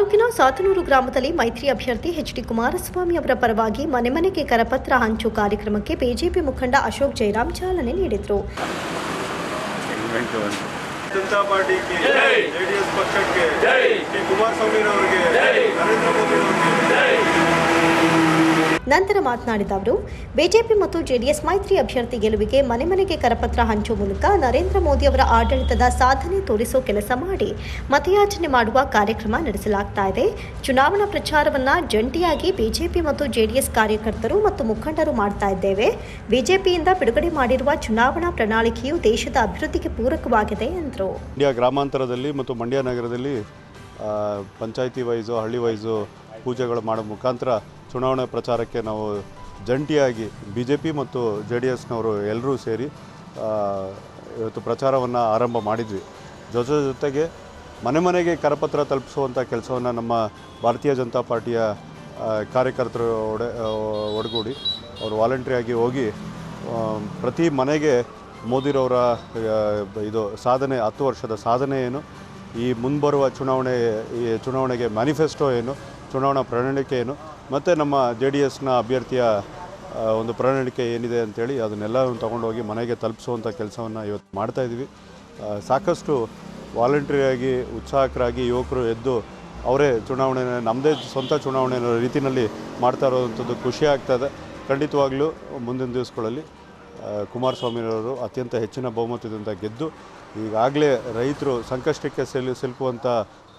ತಾಲೂಕಿನ ಸಾತನೂರು ಗ್ರಾಮದಲ್ಲಿ ಮೈತ್ರಿ ಅಭ್ಯರ್ಥಿ ಎಚ್ ಡಿ ಕುಮಾರಸ್ವಾಮಿ ಅವರ ಪರವಾಗಿ ಮನೆ ಮನೆಗೆ ಕರಪತ್ರ ಹಂಚು ಕಾರ್ಯಕ್ರಮಕ್ಕೆ ಬಿಜೆಪಿ ಮುಖಂಡ ಅಶೋಕ್ ಜೈರಾಮ್ ಚಾಲನೆ ನೀಡಿದರು. ಜನತಾ ಪಾರ್ಟಿಗೆ ಜೆಡಿಎಸ್ ಪಕ್ಷಕ್ಕೆ ಕುಮಾರಸ್ವಾಮಿ ಅವರಿಗೆ ನರೇಂದ್ರ ಮೋದಿ ಅವರಿಗೆ ನಂತರ ಮಾತನಾಡಿದ ಅವರು, ಬಿಜೆಪಿ ಮತ್ತು ಜೆಡಿಎಸ್ ಮೈತ್ರಿ ಅಭ್ಯರ್ಥಿ ಗೆಲುವಿಗೆ ಮನೆ ಮನೆಗೆ ಕರಪತ್ರ ಹಂಚುವ ಮೂಲಕ ನರೇಂದ್ರ ಮೋದಿ ಅವರ ಆಡಳಿತದ ಸಾಧನೆ ತೋರಿಸೋ ಕೆಲಸ ಮಾಡಿ ಮತಯಾಚನೆ ಮಾಡುವ ಕಾರ್ಯಕ್ರಮ ನಡೆಸಲಾಗ್ತಾ ಇದೆ. ಚುನಾವಣಾ ಪ್ರಚಾರವನ್ನು ಜಂಟಿಯಾಗಿ ಬಿಜೆಪಿ ಮತ್ತು ಜೆಡಿಎಸ್ ಕಾರ್ಯಕರ್ತರು ಮತ್ತು ಮುಖಂಡರು ಮಾಡ್ತಾ ಇದ್ದೇವೆ. ಬಿಜೆಪಿಯಿಂದ ಬಿಡುಗಡೆ ಮಾಡಿರುವ ಚುನಾವಣಾ ಪ್ರಣಾಳಿಕೆಯು ದೇಶದ ಅಭಿವೃದ್ಧಿಗೆ ಪೂರಕವಾಗಿದೆ ಎಂದರು. ಗ್ರಾಮಾಂತರದಲ್ಲಿ ಮತ್ತು ಮಂಡ್ಯ ನಗರದಲ್ಲಿ ಪಂಚಾಯತಿ ವೈಸು, ಹಳ್ಳಿ ವೈಸು ಪೂಜೆಗಳು ಮಾಡೋ ಮುಖಾಂತರ ಚುನಾವಣೆ ಪ್ರಚಾರಕ್ಕೆ ನಾವು ಜಂಟಿಯಾಗಿ ಬಿ ಜೆ ಪಿ ಮತ್ತು ಜೆ ಡಿ ಎಸ್ನವರು ಎಲ್ಲರೂ ಸೇರಿ ಇವತ್ತು ಪ್ರಚಾರವನ್ನು ಆರಂಭ ಮಾಡಿದ್ವಿ. ಜೊತೆ ಜೊತೆಗೆ ಮನೆ ಮನೆಗೆ ಕರಪತ್ರ ತಲುಪಿಸುವಂಥ ಕೆಲಸವನ್ನು ನಮ್ಮ ಭಾರತೀಯ ಜನತಾ ಪಾರ್ಟಿಯ ಕಾರ್ಯಕರ್ತರು ಒಡೆ ಒಡಗೂಡಿ ಅವರು ವಾಲಂಟ್ರಿಯಾಗಿ ಹೋಗಿ ಪ್ರತಿ ಮನೆಗೆ ಮೋದಿರವರ ಇದು ಸಾಧನೆ, ಹತ್ತು ವರ್ಷದ ಸಾಧನೆ ಏನು, ಈ ಮುಂಬರುವ ಚುನಾವಣೆ, ಈ ಚುನಾವಣೆಗೆ ಮ್ಯಾನಿಫೆಸ್ಟೋ ಏನು ಚುನಾವಣಾ ಪ್ರಣಾಳಿಕೆ ಏನು ಮತ್ತು ನಮ್ಮ ಜೆ ಡಿ ಎಸ್ನ ಅಭ್ಯರ್ಥಿಯ ಒಂದು ಪ್ರಣಾಳಿಕೆ ಏನಿದೆ ಅಂತೇಳಿ ಅದನ್ನೆಲ್ಲ ತೊಗೊಂಡೋಗಿ ಮನೆಗೆ ತಲುಪಿಸುವಂಥ ಕೆಲಸವನ್ನು ಇವತ್ತು ಮಾಡ್ತಾ ಇದ್ದೀವಿ. ಸಾಕಷ್ಟು ವಾಲಂಟ್ರಿಯಾಗಿ, ಉತ್ಸಾಹಕರಾಗಿ ಯುವಕರು ಎದ್ದು ಅವರೇ ಚುನಾವಣೆ ನಮ್ಮದೇ ಸ್ವಂತ ಚುನಾವಣೆ ರೀತಿಯಲ್ಲಿ ಮಾಡ್ತಾ ಇರೋವಂಥದ್ದು ಖುಷಿ ಆಗ್ತದೆ ಖಂಡಿತವಾಗ್ಲೂ ಮುಂದಿನ ದಿವಸಗಳಲ್ಲಿ ಕುಮಾರಸ್ವಾಮಿರವರು ಅತ್ಯಂತ ಹೆಚ್ಚಿನ ಬಹುಮತದಿಂದ ಗೆದ್ದು, ಈಗಾಗಲೇ ರೈತರು ಸಂಕಷ್ಟಕ್ಕೆ ಸಿಲು ಸಿಲುಕುವಂಥ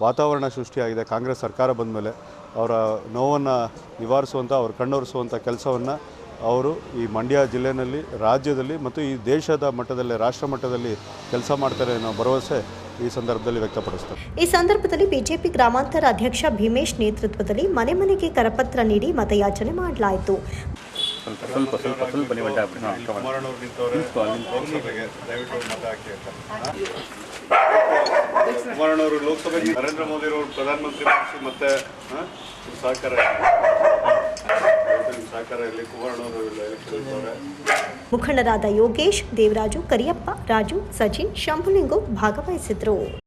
ವಾತಾವರಣ ಸೃಷ್ಟಿಯಾಗಿದೆ. ಕಾಂಗ್ರೆಸ್ ಸರ್ಕಾರ ಬಂದ ಮೇಲೆ ಅವರ ನೋವನ್ನು ನಿವಾರಿಸುವಂಥ ಅವರು ಕಣ್ಣೊರೆಸುವಂಥ ಕೆಲಸವನ್ನು ಅವರು ಈ ಮಂಡ್ಯ ಜಿಲ್ಲೆಯಲ್ಲಿ ರಾಜ್ಯದಲ್ಲಿ ಮತ್ತು ಈ ದೇಶದ ಮಟ್ಟದಲ್ಲಿ, ರಾಷ್ಟ್ರ ಮಟ್ಟದಲ್ಲಿ ಕೆಲಸ ಮಾಡ್ತಾರೆ ಅನ್ನೋ ಭರವಸೆ ಈ ಸಂದರ್ಭದಲ್ಲಿ ವ್ಯಕ್ತಪಡಿಸ್ತಾರೆ. ಈ ಸಂದರ್ಭದಲ್ಲಿ ಬಿಜೆಪಿ ಗ್ರಾಮಾಂತರ ಅಧ್ಯಕ್ಷ ಭೀಮೇಶ್ ನೇತೃತ್ವದಲ್ಲಿ ಮನೆ ಮನೆಗೆ ಕರಪತ್ರ ನೀಡಿ ಮತಯಾಚನೆ ಮಾಡಲಾಯಿತು. ಸ್ವಲ್ಪ ಸ್ವಲ್ಪ ಸ್ವಲ್ಪ ಸ್ವಲ್ಪ ನೀವು. ಕುಮಾರಣ್ಣವರು ಲೋಕಸಭೆಗೆ ನರೇಂದ್ರ ಮೋದಿ ಅವರು ಪ್ರಧಾನಮಂತ್ರಿ ಮತ್ತೆ ಸಹಕಾರ ಮುಖಂಡರಾದ ಯೋಗೇಶ್ ದೇವರಾಜು ಕರಿಯಪ್ಪ ರಾಜು ಸಚಿನ್ ಶಂಭುಲಿಂಗು ಭಾಗವಹಿಸಿದ್ರು.